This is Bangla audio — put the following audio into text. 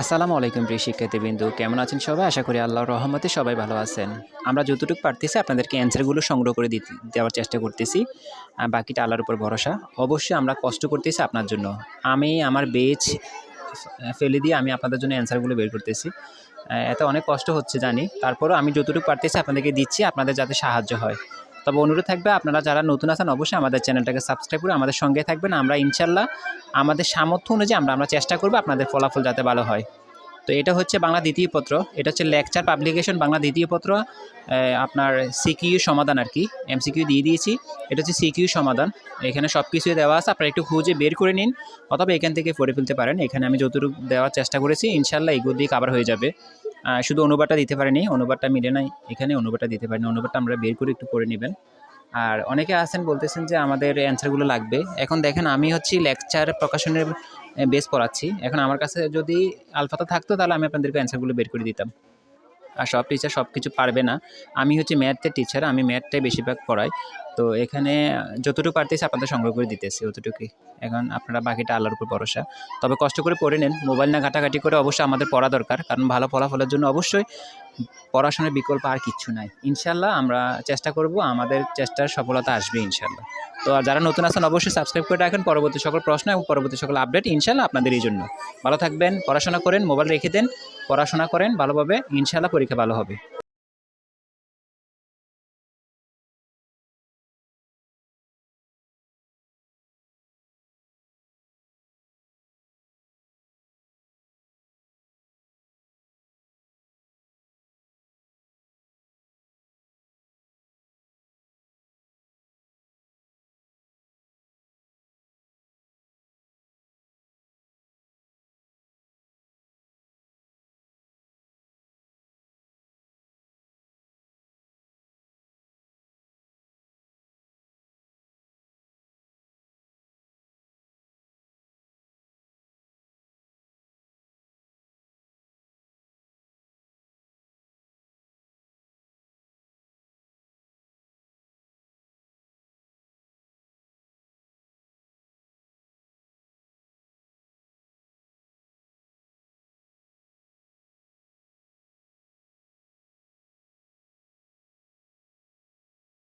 আসসালামু আলাইকুম প্রিয় শিক্ষার্থীবৃন্দু, কেমন আছেন সবাই? আশা করি আল্লাহর রহমতে সবাই ভালো আছেন। আমরা যতটুকু পারতেছি আপনাদেরকে অ্যান্সারগুলো সংগ্রহ করে দিতে, দেওয়ার চেষ্টা করতেছি। বাকিটা আল্লাহর উপর ভরসা। অবশ্যই আমরা কষ্ট করতেছি আপনার জন্য। আমি, আমার বেচ ফেলে দিয়ে আমি আপনাদের জন্য অ্যান্সারগুলো বের করতেছি। এতে অনেক কষ্ট হচ্ছে জানি। তারপরও আমি যতটুকু পারতেছি আপনাদেরকে দিচ্ছি, আপনাদের যাতে সাহায্য হয়। তবে অনুরোধ থাকবে, আপনারা যারা নতুন আছেন অবশ্যই আমাদের চ্যানেলটাকে সাবস্ক্রাইব করে আমাদের সঙ্গে থাকবেন। আমরা ইনশাল্লাহ আমাদের সামর্থ্য অনুযায়ী আমরা আমরা চেষ্টা করব আপনাদের ফলাফল যাতে ভালো হয়। তো এটা হচ্ছে বাংলা দ্বিতীয় পত্র, এটা হচ্ছে লেকচার পাবলিকেশন, বাংলা দ্বিতীয় পত্র। আপনার সিকিউ সমাধান আর কি, এমসিকিউ দিয়ে দিয়েছি। এটা হচ্ছে সিকিউ সমাধান, এখানে সব কিছুই দেওয়া আছে, আপনারা একটু খুঁজে বের করে নিন, অথবা এখান থেকে পড়ে ফেলতে পারেন। এখানে আমি যতটুকু দেওয়ার চেষ্টা করেছি ইনশাল্লাহ এগুলো দিয়ে কাভার হয়ে যাবে। শুধু অনুবাদটা দিতে পারেনি, অনুবাদটা মিলে নাই এখানে, অনুবাদটা দিতে পারেনি। অনুবাদটা আমরা বের করে একটু পড়ে নেবেন। আর অনেকে আছেন, বলতেছেন যে আমাদের অ্যান্সারগুলো লাগবে। এখন দেখেন, আমি হচ্ছি লেকচার প্রকাশনের বেস পড়াচ্ছি। এখন আমার কাছে যদি আলফাতা থাকতো, তাহলে আমি আপনাদেরকে অ্যান্সারগুলো বের করে দিতাম। আর সব টিচার সব কিছু পারবে না। আমি হচ্ছে ম্যাথের টিচার আমি ম্যাথটাই বেশিরভাগ পড়াই। তো এখানে যতটুকু পারতেছি আপনাদের সংগ্রহ করে দিতেছি অতটুকুই। এখন আপনারা বাকিটা আল্লাহর উপর ভরসা। তবে কষ্ট করে পড়ে নেন। মোবাইল না ঘাটাঘাটি করে অবশ্যই আমাদের পড়া দরকার। কারণ ভালো ফলাফলের জন্য অবশ্যই পড়াশোনার বিকল্প আর কিচ্ছু নাই। ইনশাল্লাহ আমরা চেষ্টা করব, আমাদের চেষ্টার সফলতা আসবে ইনশাল্লাহ। তো আর যারা নতুন আছেন, অবশ্যই সাবস্ক্রাইব করে রাখেন। পরবর্তী সকল প্রশ্ন এবং পরবর্তী সকল আপডেট ইনশাল্লাহ আপনাদের এই জন্য। ভালো থাকবেন, পড়াশোনা করেন মোবাইল রেখে দেন, পড়াশোনা করেন, ভালোভাবে ইনশাল্লাহ পরীক্ষা ভালো হবে।